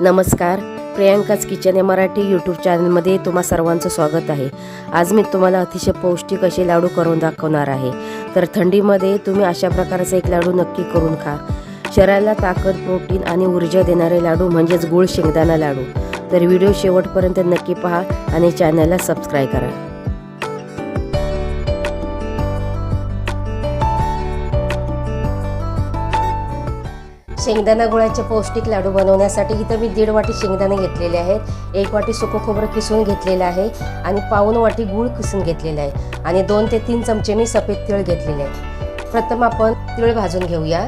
नमस्कार. प्रियांकाच किचन या मराठी यूट्यूब चॅनलमध्ये तुम्हा सर्वांचं स्वागत आहे. आज मी तुम्हाला अतिशय पौष्टिक असे लाडू करून दाखवणार आहे. तर थंडीमध्ये तुम्ही अशा प्रकारचा एक लाडू नक्की करून खा. शरीराला ताकद प्रोटीन आणि ऊर्जा देणारे लाडू म्हणजेच गुळ शेंगदाणा लाडू. तर व्हिडिओ शेवटपर्यंत नक्की पहा आणि चॅनलला सबस्क्राईब करा. शेंगदाणा गुळाचे पौष्टिक लाडू बनवण्यासाठी इथं मी दीड वाटी शेंगदाणे घेतलेले आहेत. एक वाटी सुकं खोबरं किसून घेतलेलं आहे आणि पाऊन वाटी गूळ किसून घेतलेलं आहे. आणि दोन ते तीन चमचे मी सफेद तिळ घेतलेले आहे. प्रथम आपण तिळ भाजून घेऊया.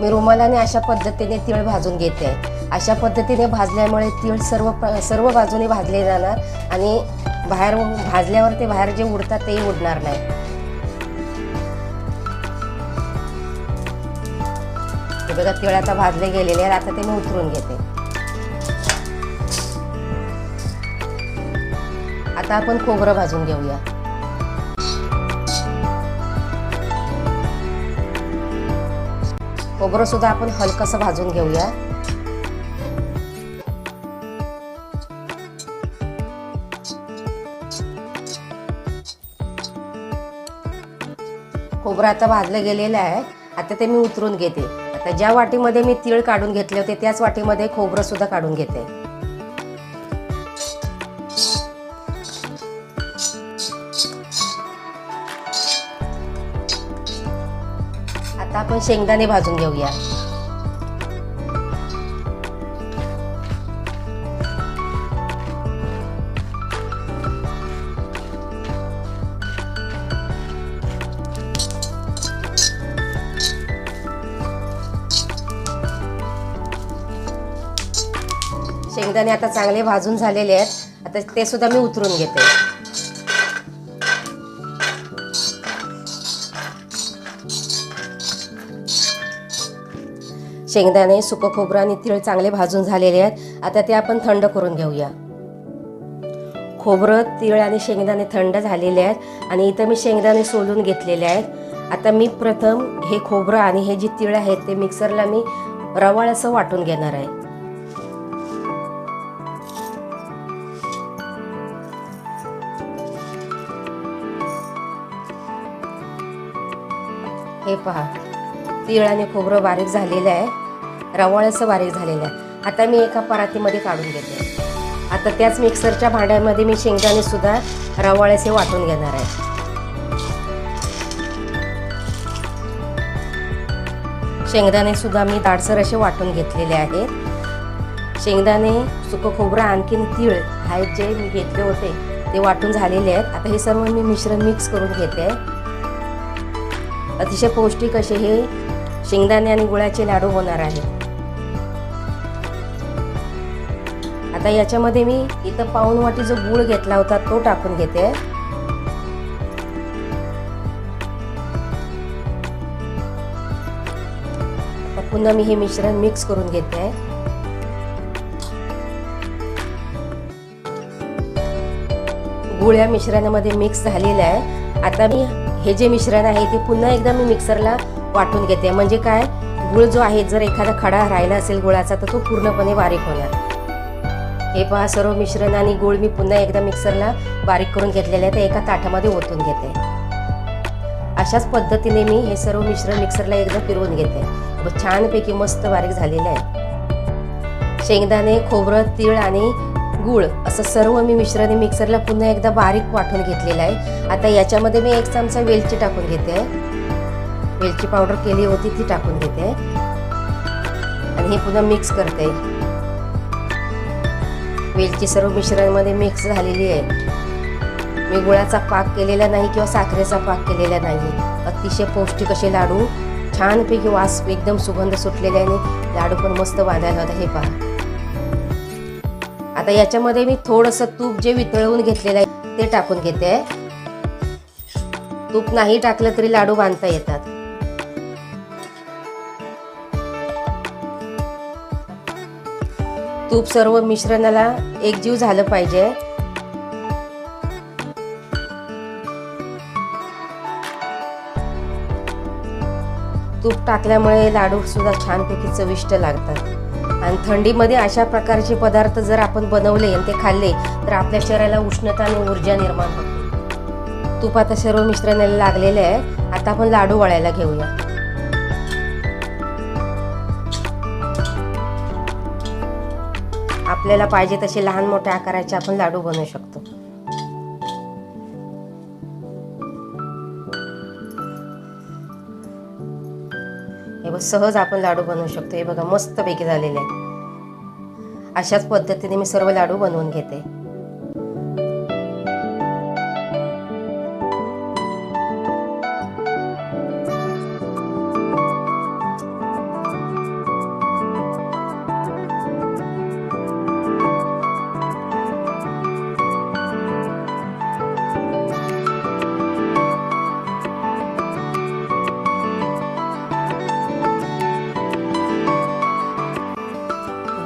मी रुमालाने अशा पद्धतीने तिळ भाजून घेते. अशा पद्धतीने भाजल्यामुळे तीळ सर्व प्र- सर्व बाजूने भाजले जाणार आणि बाहेर भाजल्यावर ते बाहेर जे उडतात तेही उडणार नाही. हे बघा तिळ आता भाजले गेलेले आहेत आता ते मी उतरून घेते. आता आपण खोबरं भाजून घेऊया. खोबरं सुद्धा आपण हलकसं भाजून घेऊया. खोबरं आता भाजलं गेलेलं आहे आता ते मी उतरून घेते. तर ज्या वाटीमध्ये मी तीळ काढून घेतले होते त्याच वाटीमध्ये खोबरं सुद्धा काढून घेते. आता आपण शेंगदाणे भाजून घेऊया. शेंगदाणे आता चांगले भाजून झालेले आहेत. आता ते सुद्धा मी उतरून घेते. शेंगदाणे सुकं खोबरं आणि तीळ चांगले भाजून झालेले आहेत. आता ते आपण थंड करून घेऊया. खोबरं तीळ आणि शेंगदाणे थंड झालेले आहेत आणि इथं मी शेंगदाणे सोलून घेतलेले आहेत. आता मी प्रथम हे खोबरं आणि हे जे तीळ आहेत ते मिक्सरला मी रवाळ असं वाटून घेणार आहे. हे पहा. तीळ आणि खोबरं बारीक झालेलं आहे. रवाळ असं बारीक झालेलं आहे. आता मी एका परातीमध्ये काढून घेते. आता त्याच मिक्सरच्या भांड्यामध्ये मी शेंगदाणे सुद्धा रवाळेसे वाटून घेणार आहे. शेंगदाणे सुद्धा मी दाडसर असे वाटून घेतलेले आहेत. शेंगदाणे सुकं खोबरं आणखीन तीळ आहेत जे मी घेतले होते ते वाटून झालेले आहेत. आता हे सर्व मी मिश्रण मिक्स करून घेते. अतिशय पौष्टिक असे हे शेंगदाणे आणि गुळाचे लाडू होणार आहेत आता याच्यामध्ये मी इथं पाऊन वाटी जो गुळ घेतला होता तो टाकून घेते. पुन्हा मी हे मिश्रण मिक्स करून घेते. गुळ या मिश्रणामध्ये मिक्स झालेलं आहे. आता मी हे जे मिश्रण आहे ते पुन्हा एकदा मी मिक्सरला वाटून घेते. म्हणजे काय? गुळ जो आहे जर एखादा खडा राहिला असेल गुळाचा तर तो पूर्णपणे बारीक होणार. हे पहा सर्व मिश्रण आणि गुळ मी पुन्हा एकदा मिक्सरला बारीक करून घेतलेले आहे ते एका ताटामध्ये ओतून घेते. अशाच पद्धतीने मी हे सर्व मिश्रण मिक्सरला एकदा फिरवून घेते. व छानपैकी मस्त बारीक झालेलं आहे. शेंगदाणे खोबरं तीळ आणि गूळ असं सर्व मी मिश्राने मिक्सरला पुन्हा एकदा बारीक वाटून घेतलेलं आहे. आता याच्यामध्ये मी एक चमचा वेलची टाकून घेते. वेलची पावडर केली होती ती टाकून घेते. आणि हे पुन्हा मिक्स करते. वेलची सर्व मिश्रणमध्ये मिक्स झालेली आहे. मी गुळाचा पाक केलेला नाही किंवा साखरेचा पाक केलेला नाही. अतिशय पौष्टिक असे लाडू. छानपैकी वास एकदम सुगंध सुटलेले आणि लाडू पण मस्त बांधायला होता. हे पहा. आता याच्यामध्ये मी थोडंसं तूप जे वितळवून घेतलेलं आहे ते टाकून घेते. तूप नाही टाकलं तरी लाडू बांधता येतात. तूप सर्व मिश्रणाला एकजीव झालं पाहिजे. तूप टाकल्यामुळे लाडू सुद्धा छानपैकी चविष्ट लागतात. आणि थंडीमध्ये अशा प्रकारचे पदार्थ जर आपण बनवले आणि ते खाल्ले तर आपल्या शरीराला उष्णता आणि ऊर्जा निर्माण होते. तूप आता सर्व मिश्रणाला लागलेले आहे. आता आपण लाडू वळायला घेऊया. आपल्याला पाहिजे तसे लहान मोठ्या आकाराचे आपण लाडू बनवू शकतो. हे बघ सहज आपण लाडू बनवू शकतो. हे बघा मस्तपैकी झालेले आहे. अशाच पद्धतीने मी सर्व लाडू बनवून घेते.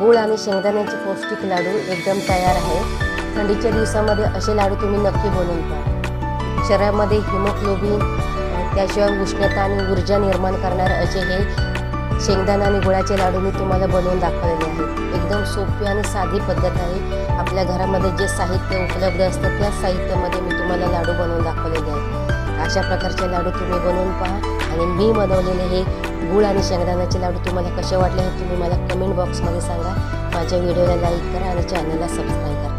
गूळ आणि शेंगदाण्याचे पौष्टिक लाडू एकदम तयार आहे. थंडीच्या दिवसामध्ये असे लाडू तुम्ही नक्की बनवून पहा. शरीरामध्ये हिमोग्लोबिन त्याशिवाय उष्णता आणि ऊर्जा निर्माण करणारे असे हे शेंगदाणा आणि गुळाचे लाडू मी तुम्हाला बनवून दाखवलेले आहेत. एकदम सोपी आणि साधी पद्धत आहे. आपल्या घरामध्ये जे साहित्य उपलब्ध असतं त्या साहित्यामध्ये मी तुम्हाला लाडू बनवून दाखवलेले आहेत. अशा प्रकारचे लाडू तुम्ही बनवून पहा. आणि मी बनवलेले हे गूळ आणि शेंगदाण्याचे लाडू तुम्हाला कसे वाटले हे तुम्ही मला कमेंट बॉक्समध्ये सांगा. माझ्या व्हिडिओला लाईक करा आणि चॅनलला सबस्क्राईब करा.